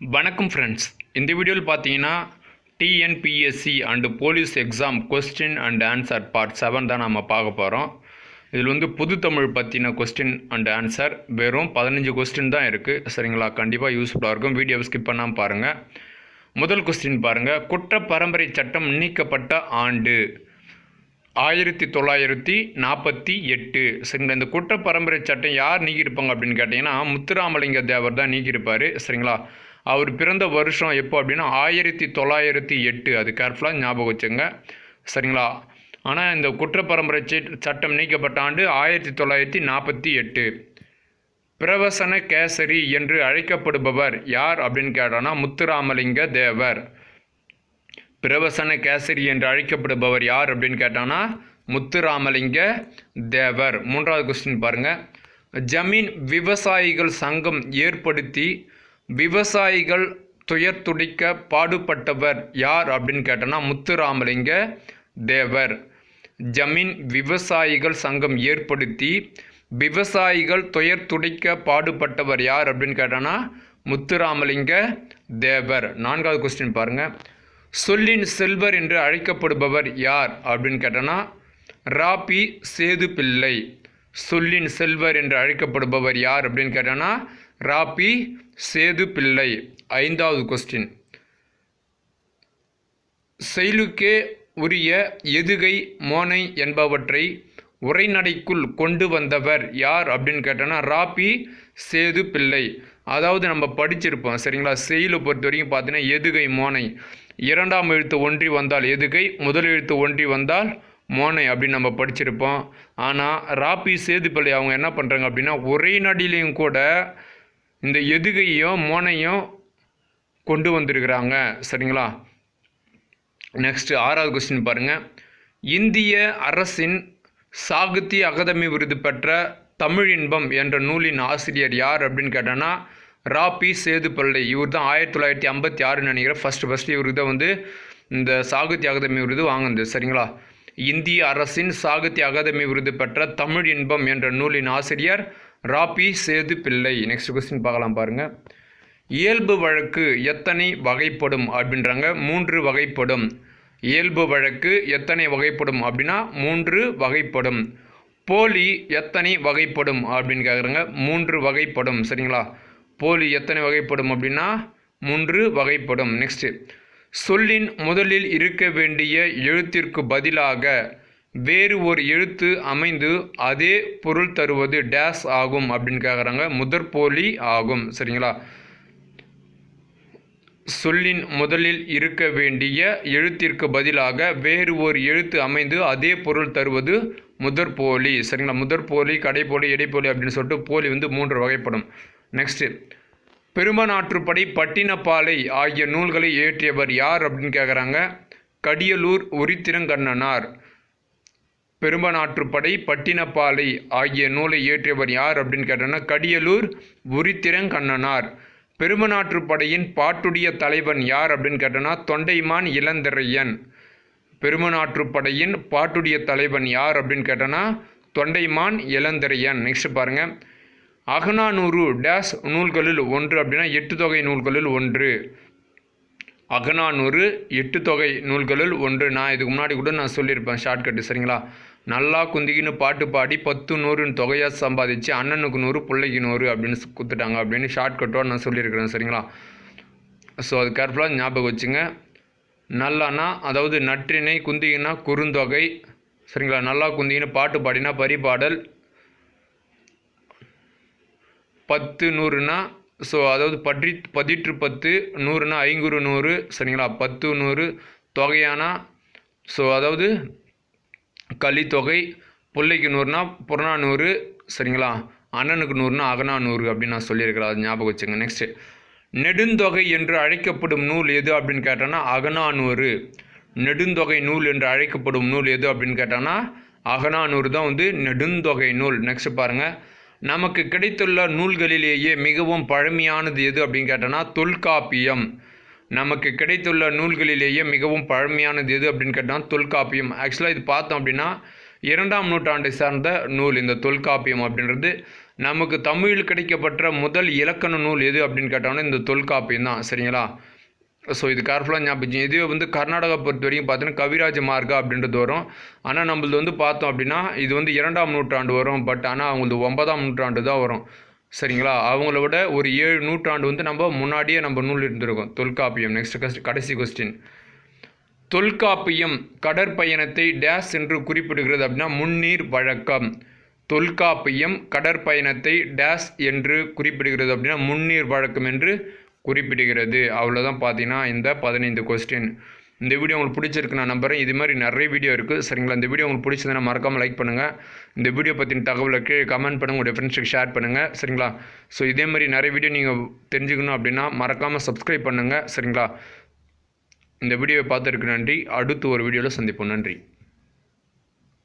வணக்கம் ஃப்ரெண்ட்ஸ் இந்த வீடியோவில் பார்த்தீங்கன்னா TNPSC and police exam question and answer part seven தான் நம்ம பார்க்க போகிறோம் இதில் வந்து புது தமிழ் பற்றின கொஸ்டின் அண்ட் ஆன்சர் வெறும் பதினஞ்சு கொஸ்டின் தான் இருக்குது சரிங்களா? கண்டிப்பாக யூஸ்ஃபுல்லாக இருக்கும். வீடியோவை ஸ்கிப் பண்ணாமல் பாருங்கள் முதல் கொஸ்டின் பாருங்கள் குற்ற பரம்பரை சட்டம் நீக்கப்பட்ட ஆண்டு ஆயிரத்தி தொள்ளாயிரத்தி நாற்பத்தி எட்டு. சரிங்களா? இந்த குற்ற பரம்பரை சட்டம் யார் நீக்கியிருப்பாங்க அப்படின்னு கேட்டிங்கன்னா முத்துராமலிங்க தேவர் தான் நீக்கியிருப்பார். சரிங்களா? அவர் பிறந்த வருஷம் எப்போ அப்படின்னா ஆயிரத்தி தொள்ளாயிரத்தி எட்டு. அது கேர்ஃபுல்லாக ஞாபகம் வச்சுங்க சரிங்களா? ஆனால் இந்த குற்ற பரம்பரை சட்டம் நீக்கப்பட்ட ஆண்டு ஆயிரத்தி தொள்ளாயிரத்தி நாற்பத்தி எட்டு. பிரவசன கேசரி என்று அழைக்கப்படுபவர் யார் அப்படின்னு கேட்டோன்னா முத்துராமலிங்க தேவர். பிரவசன கேசரி என்று அழைக்கப்படுபவர் யார் அப்படின்னு கேட்டான்னா முத்துராமலிங்க தேவர். மூன்றாவது கொஸ்டின் பாருங்கள் ஜமீன் விவசாயிகள் சங்கம் ஏற்படுத்தி விவசாயிகள் துயர் துடிக்க பாடுபட்டவர் யார் அப்படின்னு கேட்டோன்னா முத்துராமலிங்க தேவர். ஜமீன் விவசாயிகள் சங்கம் ஏற்படுத்தி விவசாயிகள் துயர் துடிக்க பாடுபட்டவர் யார் அப்படின்னு கேட்டோன்னா முத்துராமலிங்க தேவர். நான்காவது கொஸ்டின் பாருங்க. சொல்லின் செல்வர் என்று அழைக்கப்படுபவர் யார் அப்படின்னு கேட்டோன்னா ராபி சேது பிள்ளை சொல்லின் செல்வர் என்று அழைக்கப்படுபவர் யார் அப்படின்னு கேட்டோன்னா ராபி சேது பிள்ளை ஐந்தாவது கொஸ்டின் செயலுக்கே உரிய எதுகை மோனை என்பவற்றை உரைநடைக்குள் கொண்டு வந்தவர் யார் அப்படின்னு கேட்டோன்னா ராபி சேது பிள்ளை அதாவது நம்ம படிச்சிருப்போம் சரிங்களா? செயலை பொறுத்த வரைக்கும் பார்த்தீங்கன்னா எதுகை மோனை. இரண்டாம் எழுத்து ஒன்றி வந்தால் எதுகை முதல் எழுத்து ஒன்றி வந்தால் மோனை அப்படின்னு நம்ம படிச்சிருப்போம். ஆனால் ராபி சேது பிள்ளை அவங்க என்ன பண்ணுறாங்க அப்படின்னா ஒரே நடிலையும் கூட இந்த எதுகையும் மோனையும் கொண்டு வந்திருக்கிறாங்க. சரிங்களா? நெக்ஸ்ட் ஆறாவது கொஸ்டின் பாருங்கள் இந்திய அரசின் சாகித்ய அகாதமி விருது பெற்ற தமிழ் இன்பம் என்ற நூலின் ஆசிரியர் யார் அப்படின்னு கேட்டோன்னா ராபி சேதுப்பள்ளி இவர் தான் ஆயிரத்தி தொள்ளாயிரத்தி ஐம்பத்தி ஆறுன்னு நினைக்கிறேன். ஃபஸ்ட்டு ஃபஸ்ட்டு இவருக்கு தான் வந்து இந்த சாகித்ய அகாதமி விருது வாங்குனது. சரிங்களா? இந்திய அரசின் சாகித்ய அகாதமி விருது பெற்ற தமிழ் இன்பம் என்ற நூலின் ஆசிரியர் ராபி சேது பிள்ளை. நெக்ஸ்ட் கொஸ்டின் பார்க்கலாம் பாருங்கள் இயல்பு வழக்கு எத்தனை வகைப்படும் அப்படின்றாங்க. மூன்று வகைப்படும். இயல்பு வழக்கு எத்தனை வகைப்படும் அப்படின்னா மூன்று வகைப்படும். போலி எத்தனை வகைப்படும் அப்படின்னு கேட்குறாங்க மூன்று வகைப்படும். சரிங்களா? போலி எத்தனை வகைப்படும் அப்படின்னா மூன்று வகைப்படும். நெக்ஸ்ட்டு சொல்லின் முதலில் இருக்க வேண்டிய எழுத்திற்கு பதிலாக வேறு ஒரு எழுத்து அமைந்து அதே பொருள் தருவது டேஸ் ஆகும் அப்படின்னு கேட்குறாங்க முதற்போலி ஆகும். சரிங்களா? சொல்லின் முதலில் இருக்க வேண்டிய எழுத்திற்கு பதிலாக வேறு ஒரு எழுத்து அமைந்து அதே பொருள் தருவது முதற்போலி. சரிங்களா? முதற்போலி கடைப்போலி இடைப்போலி அப்படின்னு சொல்லிட்டு போலி வந்து மூன்று வகைப்படும். நெக்ஸ்ட்டு பெருமநாற்றுப்படை பட்டினப்பாலை ஆகிய நூல்களை இயற்றியவர் யார் அப்படின்னு கேட்குறாங்க கடியலூர் உரித்திரங்கண்ணனார். பெரும்பநாற்றுப்படை பட்டினப்பாலை ஆகிய நூலை இயற்றியவர் யார் அப்படின்னு கேட்டோன்னா கடியலூர் உரித்திரங்கண்ணனார். பெருமநாற்றுப்படையின் பாட்டுடைய தலைவன் யார் அப்படின்னு கேட்டோன்னா தொண்டைமான் இளந்திரையன். பெருமநாற்றுப்படையின் பாட்டுடைய தலைவன் யார் அப்படின்னு கேட்டோன்னா தொண்டைமான் இளந்திரையன். நெக்ஸ்ட் பாருங்கள் அகனானூறு டேஸ் நூல்களில் ஒன்று அப்படின்னா எட்டு தொகை நூல்களில் ஒன்று. அகநானூறு எட்டு தொகை நூல்களில் ஒன்று. நான் இதுக்கு முன்னாடி கூட நான் சொல்லியிருப்பேன் ஷார்ட்கட்டு சரிங்களா? நல்லா குந்திக்கின்னு பாட்டு பாடி பத்து நூறுன்னு தொகையாக சம்பாதிச்சு அண்ணனுக்கு நூறு பிள்ளைக்கு நூறு அப்படின்னு கொடுத்துட்டாங்க அப்படின்னு ஷார்ட்கட்டோடு நான் சொல்லியிருக்கிறேன் சரிங்களா? ஸோ அது கேர்ஃபுல்லாக ஞாபகம் வச்சுங்க. நல்லானா அதாவது நற்றினை குந்திகினா குறுந்தொகை சரிங்களா? நல்லா குந்திக்கின்னு பாட்டு பாடினா பரிபாடல். பத்து நூறுனா ஸோ அதாவது பற்றி பதிற்று பத்து நூறுனா ஐங்குறு நூறு சரிங்களா? பத்து நூறு தொகையானா? ஸோ அதாவது கலித்தொகை பிள்ளைக்கு நூறுனா புறநானூறு சரிங்களா? அண்ணனுக்கு நூறுனா அகநானூறு அப்படின்னு நான் சொல்லியிருக்கிறேன். அது ஞாபகம் வச்சுங்க. நெக்ஸ்ட்டு நெடுந்தொகை என்று அழைக்கப்படும் நூல் எது அப்படின்னு கேட்டோன்னா நூறு. நெடுந்தொகை நூல் என்று அழைக்கப்படும் நூல் எது அப்படின்னு கேட்டோன்னா அகநானூறு தான் வந்து நெடுந்தொகை நூல். நெக்ஸ்ட் பாருங்கள் நமக்கு கிடைத்துள்ள நூல்களிலேயே மிகவும் பழமையானது எது அப்படின்னு கேட்டோன்னா தொல்காப்பியம். நமக்கு கிடைத்துள்ள நூல்களிலேயே மிகவும் பழமையானது எது அப்படின்னு கேட்டால் தொல்காப்பியம். ஆக்சுவலாக இது பார்த்தோம் அப்படின்னா இரண்டாம் நூற்றாண்டை சார்ந்த நூல் இந்த தொல்காப்பியம் அப்படின்றது. நமக்கு தமிழில் கிடைக்கப்பட்ட முதல் இலக்கண நூல் எது அப்படின்னு கேட்டோம்னா இந்த தொல்காப்பியம் தான் சரிங்களா? ஸோ இது கேர்ஃபுல்லாக ஞாபகம் இது வந்து கர்நாடகா பொறுத்த வரைக்கும் பார்த்தீங்கன்னா கவிராஜ மார்க்கா அப்படின்றது வரும். ஆனால் நம்மளது வந்து பார்த்தோம் அப்படின்னா இது வந்து இரண்டாம் நூற்றாண்டு வரும். பட் ஆனால் அவங்களது ஒன்பதாம் நூற்றாண்டு தான் வரும். சரிங்களா? அவங்கள விட ஒரு ஏழு நூற்றாண்டு வந்து நம்ம முன்னாடியே நம்ம நூல் இருந்திருக்கோம். தொல்காப்பியம். நெக்ஸ்ட் கடைசி கொஸ்டின் தொல்காப்பியம் கடற்பயணத்தை டேஸ் என்று குறிப்பிடுகிறது அப்படின்னா முன்னீர் வழக்கம். தொல்காப்பியம் கடற்பயணத்தை டேஸ் என்று குறிப்பிடுகிறது அப்படின்னா முன்னீர் வழக்கம் என்று குறிப்பிடுகிறது. அவ்வளோதான் பார்த்தீங்கன்னா இந்த பதினைந்து கொஸ்டின் இந்த வீடியோ உங்களுக்கு பிடிச்சிருக்கு நான் நம்புகிறேன் இது மாதிரி நிறைய வீடியோ இருக்குது சரிங்களா? இந்த வீடியோ உங்களுக்கு பிடிச்சதுன்னா மறக்காமல் லைக் பண்ணுங்கள் இந்த வீடியோ பற்றின தகவலுக்கு கமெண்ட் பண்ணுங்கள் உங்கள் ஃப்ரெண்ட்ஸுக்கு ஷேர் பண்ணுங்கள் சரிங்களா? ஸோ இதே மாதிரி நிறைய வீடியோ நீங்கள் தெரிஞ்சுக்கணும் அப்படின்னா மறக்காமல் சப்ஸ்கிரைப் பண்ணுங்கள் சரிங்களா? இந்த வீடியோவை பார்த்துருக்கு நன்றி. அடுத்து ஒரு வீடியோவில் சந்திப்போம். நன்றி.